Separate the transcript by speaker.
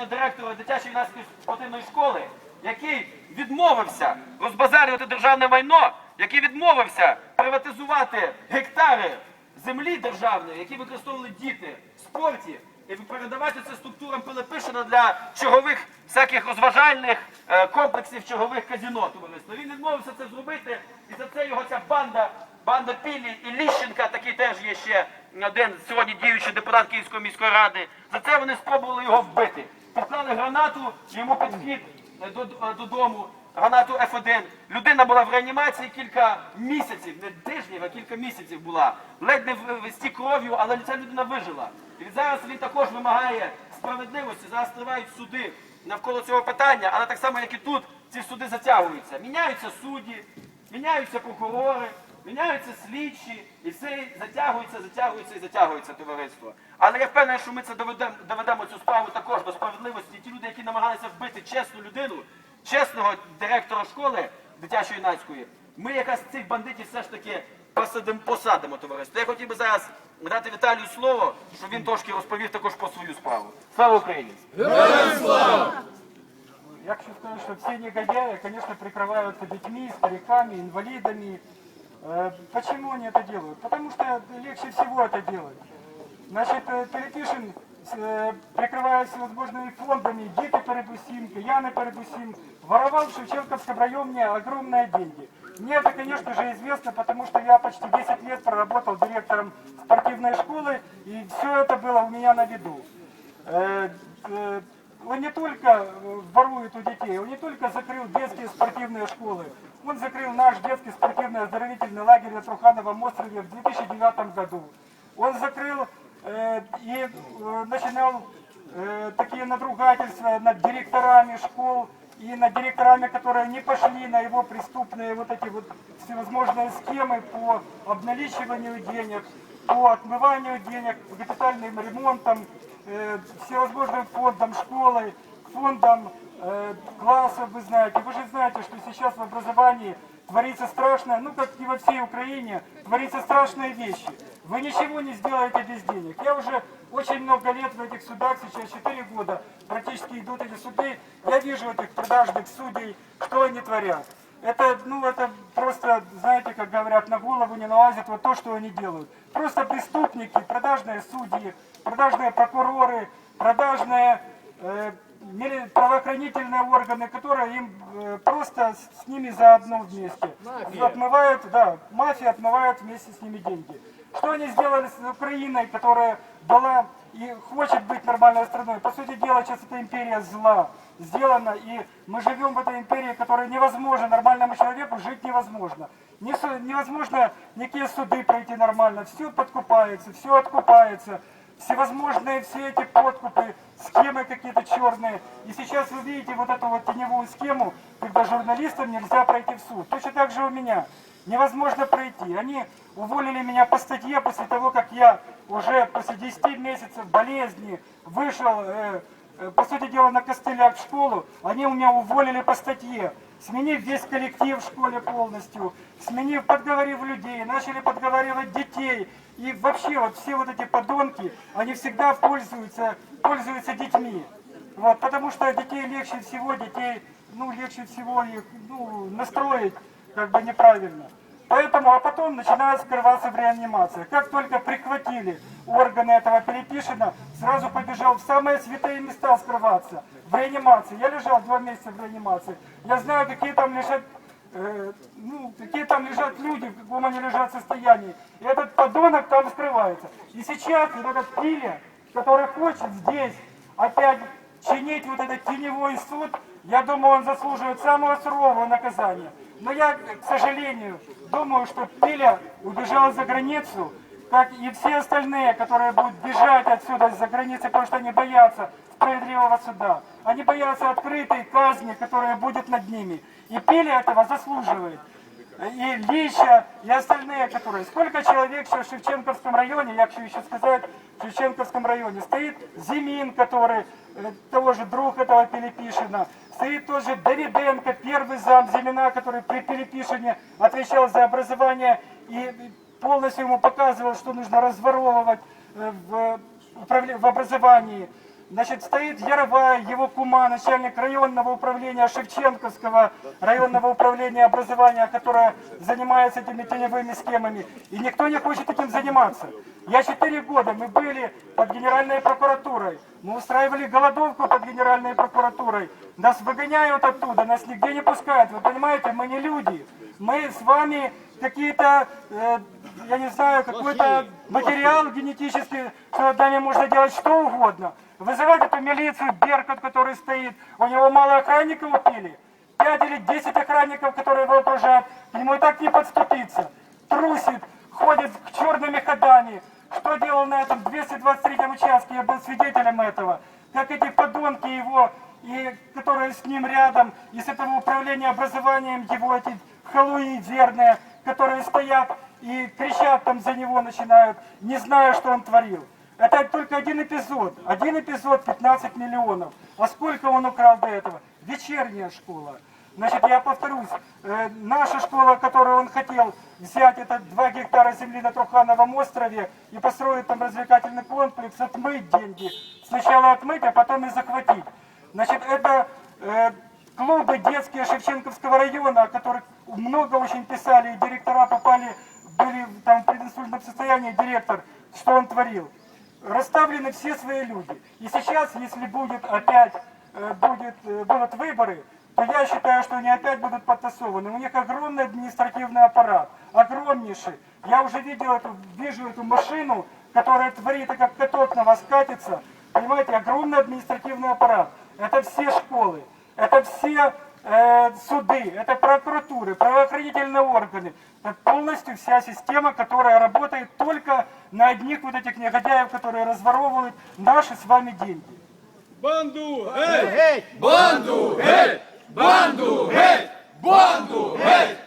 Speaker 1: тодішнього директора дитячої юнацької спортивної школи, який відмовився розбазарювати державне майно, який відмовився приватизувати гектари землі державної, які використовували діти в спорті, і передавати це структурам Пилипишина для чергових всяких розважальних е, комплексів, чергових казіно товариства. Він відмовився це зробити, і за це його ця банда, банда Пілі і Ліщенка, такий теж є ще один сьогодні діючий депутат Київської міської ради. За це вони спробували його вбити. Підклали гранату йому під вхід е, е, додому. Гранату F1. Людина була в реанімації кілька місяців, не тижнів, а кілька місяців була. Ледь не в- в кров'ю, але ця людина вижила. І зараз він також вимагає справедливості. Зараз тривають суди навколо цього питання, але так само, як і тут, ці суди затягуються. Міняються судді, міняються прокурори, міняються слідчі, і все затягується, затягується і затягується товариство. Але я впевнений, що ми це доведемо, доведемо цю справу також до справедливості. Ті люди, які намагалися вбити чесну людину, чесного директора школи дитячої юнацької, ми якраз цих бандитів все ж таки посадимо, посадимо товариство. Я хотів би зараз дати Віталію слово, щоб він трошки розповів також про свою справу. Слава Україні!
Speaker 2: Я хочу сказать, что все негодяи, конечно, прикрываются детьми, стариками, инвалидами. Э, Почему они это делают? Потому что легче всего это делать. Значит, э, Пилипишин, э, прикрываясь всевозможными фондами, дети передусим, Яны передусим, воровал в Шевченковском районе огромные деньги. Мне это, конечно же, известно, потому что я почти 10 лет проработал директором спортивной школы, и все это было у меня на виду. Он не только э, ворует у детей, он не только закрыл детские спортивные школы, он закрыл наш детский спортивный оздоровительный лагерь на Трухановом острове в 2009 году. Он закрыл э, и э, начинал э, такие надругательства над директорами школ и над директорами, которые не пошли на его преступные вот эти вот всевозможные схемы по обналичиванию денег, по отмыванию денег, по капитальным ремонтам, э, всевозможным фондам школы, фондам э, классов, вы знаете. Вы же знаете, что сейчас в образовании творится страшное, ну как и во всей Украине, творится страшные вещи. Вы ничего не сделаете без денег. Я уже очень много лет в этих судах, сейчас 4 года практически идут эти суды. Я вижу этих продажных судей, что они творят. Это, ну, это просто, знаете, как говорят, на голову не налазит вот то, что они делают. Просто преступники, продажные судьи, продажные прокуроры, продажные э, правоохранительные органы, которые им э, просто с, с ними заодно вместе. Отмывают, да, мафия отмывает вместе с ними деньги. Что они сделали с Украиной, которая была и хочет быть нормальной страной? По сути дела, сейчас эта империя зла сделана, и мы живем в этой империи, которая невозможно, нормальному человеку жить невозможно. Невозможно никакие суды пройти нормально, все подкупается, все откупается, всевозможные все эти подкупы, схемы какие-то черные. И сейчас вы видите вот эту вот теневую схему, когда журналистам нельзя пройти в суд. Точно так же у меня. Невозможно пройти. Они уволили меня по статье после того, как я уже после 10 месяцев болезни вышел, э, э, по сути дела, на костылях в школу. Они у меня уволили по статье. Сменив весь коллектив в школе полностью, сменив, подговорив людей, начали подговаривать детей. И вообще вот все вот эти подонки, они всегда пользуются, пользуются детьми. Вот, потому что детей легче всего, детей, ну, легче всего их, ну, настроить как бы неправильно. Поэтому, а потом начинают скрываться в реанимации. Как только прихватили органы этого Перепишина, сразу побежал в самые святые места скрываться, в реанимации. Я лежал два месяца в реанимации. Я знаю, какие там лежат ну, какие там лежат люди, в каком они лежат состоянии. И этот подонок там скрывается. И сейчас вот этот Пиля, который хочет здесь опять чинить вот этот теневой суд, я думаю, он заслуживает самого сурового наказания. Но я, к сожалению, думаю, что Пиля убежал за границу, как и все остальные, которые будут бежать отсюда за границы, потому что они боятся справедливого суда. Они боятся открытой казни, которая будет над ними. И Пиля этого заслуживает. И Лища, и остальные, которые... Сколько человек сейчас в Шевченковском районе, я хочу еще сказать, в Шевченковском районе, стоит Зимин, который э, того же друг этого Пилипишина, стоит тоже Давиденко, первый зам Зимина, который при Пилипишине отвечал за образование и полностью ему показывал, что нужно разворовывать э, в, в образовании. Значит, стоит Яровая, его кума, начальник районного управления Шевченковского, районного управления образования, которое занимается этими теневыми схемами. И никто не хочет этим заниматься. Я четыре года, мы были под Генеральной прокуратурой, мы устраивали голодовку под Генеральной прокуратурой. Нас выгоняют оттуда, нас нигде не пускают. Вы понимаете, мы не люди. Мы с вами какие-то, э, я не знаю, какой-то материал генетический, что над нами можно делать что угодно. Вызывать эту милицию, Беркут, который стоит, у него мало охранников убили. Пять или десять охранников, которые его окружают, к нему и так не подступиться. Трусит, ходит к черными ходами. Что делал на этом 223 участке, я был свидетелем этого. Как эти подонки его, и которые с ним рядом, из этого управления образованием его, эти халуи верные, которые стоят и кричат там за него, начинают, не зная, что он творил. Это только один эпизод. Один эпизод 15 миллионов. А сколько он украл до этого? Вечерняя школа. Значит, я повторюсь, э, наша школа, которую он хотел взять, это 2 гектара земли на Трухановом острове и построить там развлекательный комплекс, отмыть деньги. Сначала отмыть, а потом и захватить. Значит, это э, клубы детские Шевченковского района, о которых много очень писали, и директора попали, были там в состоянии, директор, что он творил расставлены все свои люди. И сейчас, если будет опять э, будет, э, будут выборы, то я считаю, что они опять будут подтасованы. У них огромный административный аппарат, огромнейший. Я уже видел эту, вижу эту машину, которая творит, и как каток на вас катится. Понимаете, огромный административный аппарат. Это все школы, это все суды, это прокуратуры, правоохранительные органы. Это полностью вся система, которая работает только на одних вот этих негодяев, которые разворовывают наши с вами деньги.
Speaker 3: Банду! Геть! Банду! Геть! Банду! Геть! Банду! Банду!